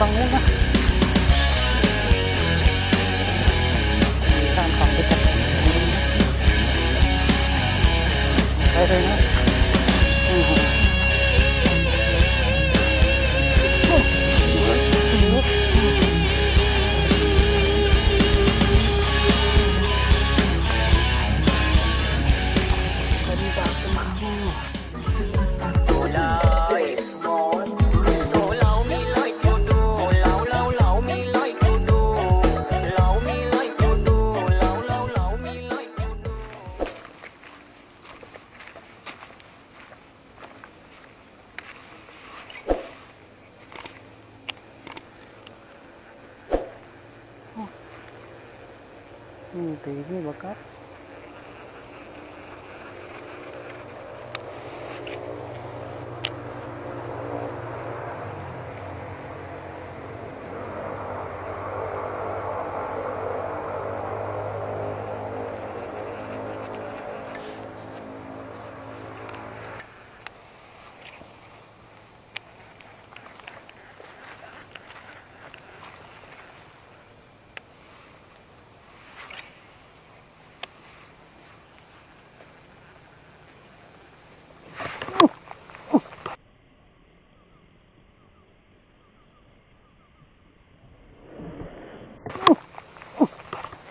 ฝั่ง นี่ตีนี่บั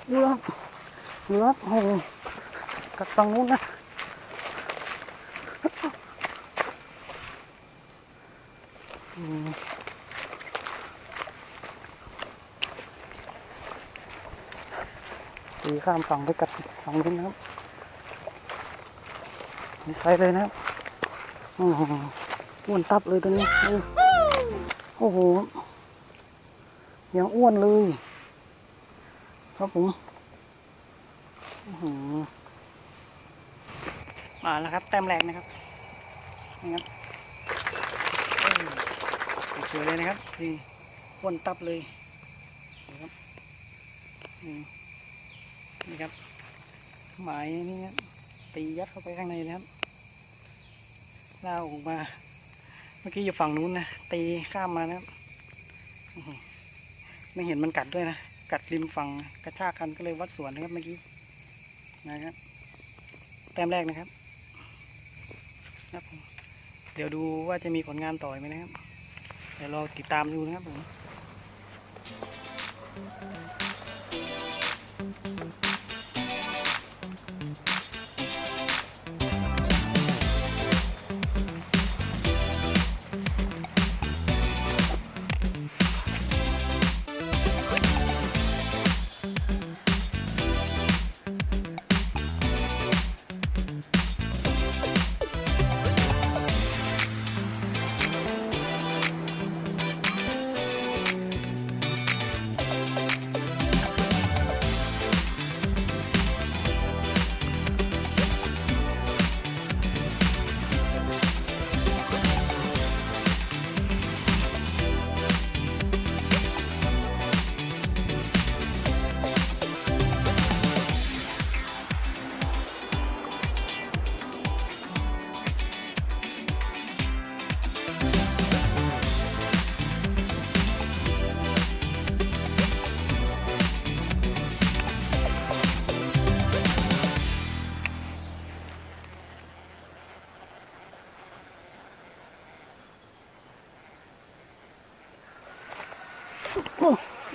ดูแล้วดูแล้วโอ้กัดฝั่งนู้นนะอืมตีข้ามฝั่งไปกัดฝั่งนู้นนะครับนี่ไซส์เลยนะครับโอ้โหอ้วนตับเลยตัวนี้ โอ้โหยังอ้วนเลย ครับผมหมาแล้วครับแต้มแรกนะครับนี่ครับสวยเลยนะครับนี่อ้วนตับเลยนี่ครับนี่ครับหมายนี่ครับตียัดเข้าไปข้างในนะครับล่าออกมา เมื่อกี้อยู่ฝั่งนู้นนะตีข้ามมานะครับไม่เห็นมันกัดด้วยนะ กัดริมฝั่งกระชากกันก็เลยวัดสวนนะครับเมื่อกี้นะครับแต้มแรกนะครับครับผมเดี๋ยวดูว่าจะมีผลงานต่อไหมนะครับ เดี๋ยวเราติดตามดูนะครับผม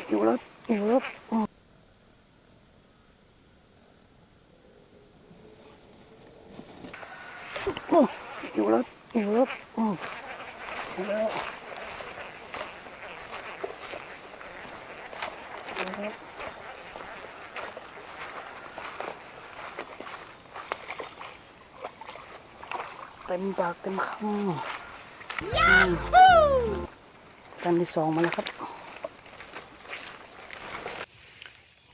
อยู่แล้วอยู่แล้วอืมอยู่แล้วอยู่แล้วอืมอยู่แล้วอยู่แล้วเต็มปากเต็มคำอืมแต้มที่สองมาแล้วครับ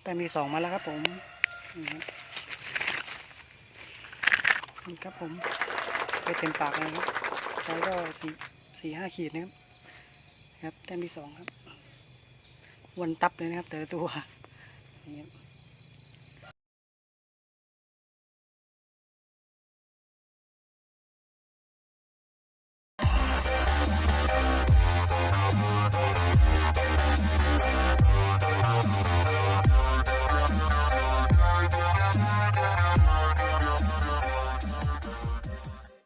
แต่มที่สองมาแล้วครับผมนี่ครับผมไปเต็มปากเลยครับใช้ก็สี่สี่ห้าขีดนะครับครับแต้มที่สองครับ วันตับเลยนะครับ แต่ละตัวนี่ครับ